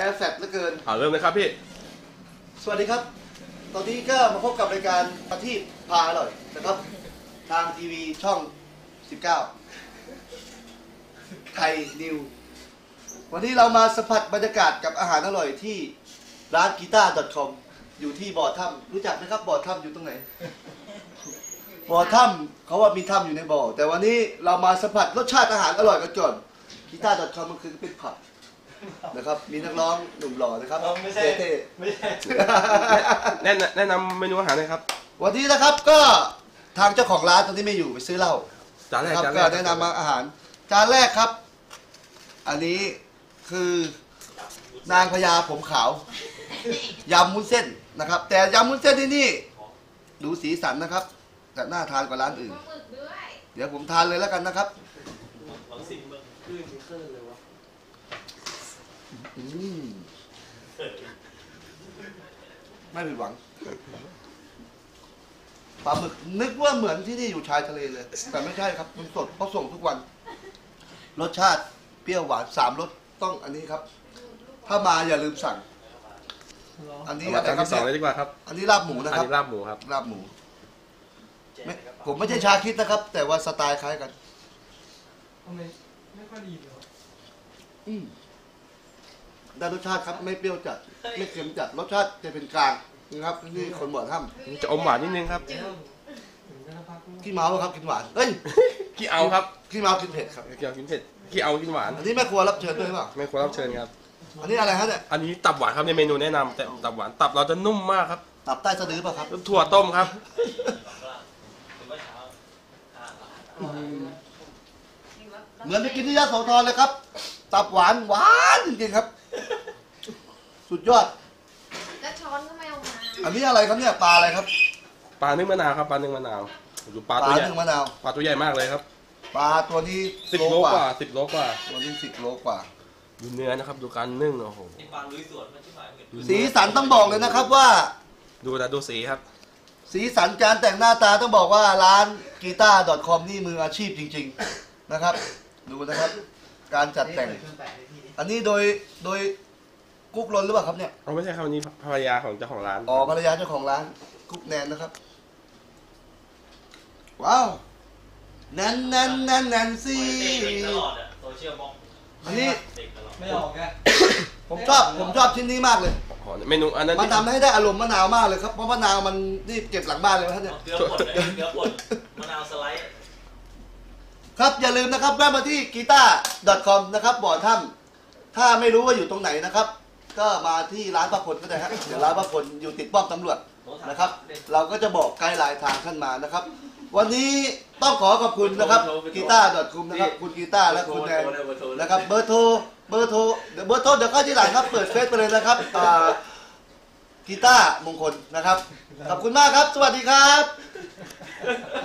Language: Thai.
แอร์แฟตเหลือเกิน เอาเริ่มเลยครับพี่ สวัสดีครับ ตอนนี้ก็มาพบกับรายการอาทีพพาอร่อยนะครับ ทางทีวีช่อง 19 ไทยนิว วันนี้เรามาสัมผัสบรรยากาศกับอาหารอร่อยที่ร้านกีตาร์ .com อยู่ที่บ่อถ้ำรู้จักไหมครับบ่อถ้ำอยู่ตรงไหน บ่อถ้ำเขาว่ามีถ้ำอยู่ในบ่อ แต่วันนี้เรามาสัมผัสรสชาติอาหารอร่อยกันก่อนกีตาร์ .com มันคือเป็นผับ นะครับ มีนักร้องหนุ่มหล่อนะครับไม่ใช่เท่ๆไม่ใช่แนะนำแนะนำเมนูอาหารหน่อยครับวันนี้นะครับก็ทางเจ้าของร้านตอนนี้ไม่อยู่ไปซื้อเหล้าจานแรกนะครับจานแรก็กแนะนำมาอาหาร จานแรกครับ อันนี้คือนางพญาผมขาว ยำมุ้นเส้นนะครับ แต่ยำมุ้นเส้นที่นี่ดูสีสันนะครับแต่น่าทานกว่าร้านอื่น ปลาหมึกด้วย เดี๋ยวผมทานเลยแล้วกันนะครับลองสิเบิ่งคลื่นมีคลื่นเลยวะ อืมไม่ผิดหวังปลาหมึกนึกว่าเหมือนที่นี่อยู่ชายทะเลเลย แต่ไม่ใช่ครับมันสดเพราะส่งทุกวัน รสชาติเปรี้ยวหวานสามรสต้องอันนี้ครับ ถ้ามาอย่าลืมสั่ง อันนี้เอาอะมาไรจานครับที่สองเลยเนี่ยดีกว่าครับอันนี้ลาบหมูนะอันครับ นี้ลาบหมูครับ ลาบหมูแจกไม่ในกระเป๋าผมไม่ใช่ชาคิดนะครับ แต่ว่าสไตล์คล้ายกัน ทำไมไม่ค่อยดีเลยวะ อืม ได้รสชาติครับไม่เปรี้ยวจัดไม่เค็มจัดรสชาติจะเป็นกลางนะครับนี่คนบ่อถ้จะอมหวานนิดนึงครับถึงจะพักำขี้เมาครับกินหวานเอ้ยขี้เอาครับขี้เมากินเผ็ดครับขี้เอากินเผ็ดขี้เอากินหวานอันนี้แม่ครัวรับเชิญด้วยหรือเปล่าไม่ควรรับเชิญครับ อันนี้อะไรฮะเนี่ยอันนี้ตับหวานครับในเมนูแนะนำแต่ตับหวานตับเราจะนุ่มมากครับตับใต้สะดือป่ะครับ ถั่วต้มครับถึงเมื่อเช้าอ่าเหมือนไปกินที่ยาโสธรเลยครับ ตับหวานหวานจริงๆครับ สุดยอด แล้วช้อนก็ไม่เอามาอันนี้อะไรครับเนี่ยปลาอะไรครับปลานึ่งมะนาวครับปลานึ่งมะนาวดูปลาปตัวลาใหญ่หนึ่งมะนาวปลาตัวใหญ่มากเลยครับปลาตัวนี้สิบโลกว่าสิบโลกว่าตัวนี้สิบโลกว่า ดูเนื้อนะครับ ดูการนึ่งโอ้โหที่ปานลุยสวนมันที่หมายเหมือนดูสีเนื้อสันต้องบอกเลยนะครับว่า ดูแต่ดูสีครับ สีสันการแต่งหน้าตาต้องบอกว่าร้านกีตาร์ .com นี่มืออาชีพจริง ๆ นะครับ ดูนะครับ การจัดแต่ง อันนี้โดยโดย กุ๊กลนหรือเปล่าครับเนี่ยเอาไม่ใช่ครับอันนี้ภรรยาของเจ้าของร้านอ๋อภรรยาเจ้าของร้าน กุ๊กแนนนะครับ ว้าวแนนแนนแนนแนนซี่เด็กตลอดอะโซเชียลบล็อกอันนี้เด็กตลอดไม่ออกไงผมชอบผมชอบชิ้นนี้มากเลยอ๋อเมนูอันนั้นมันทำให้ได้อารมณ์มะนาวมากเลยครับเพราะมะนาวมันนี่เก็บหลังบ้านเลยนะเนี่ยเกลือป่นเลยเกลือป่นมะนาวสไลด์ครับอย่าลืมนะครับแวะมาที่กีตาร์ .com นะครับบ่อถ้ำถ้าไม่รู้ว่าอยู่ตรงไหนนะครับ ก็มาที่ร้านป้าพลก็ได้ฮะเดี๋ยวร้านป้าพลอยู่ติดป้อมตำรวจนะครับ เราก็จะบอกไกด์ไลน์ทางท่านมานะครับ วันนี้ต้องขอขอบคุณนะครับกีตาร์ .com นะครับคุณกีตาร์และคุณแนนนะครับเบอร์โทรเบอร์โทรเดี๋ยวเบอร์โทรเดี๋ยวก็ที่หลังครับเปิดเฟซไปเลยนะครับอ่ากีตาร์มงคลนะครับขอบคุณมากครับ สวัสดีครับ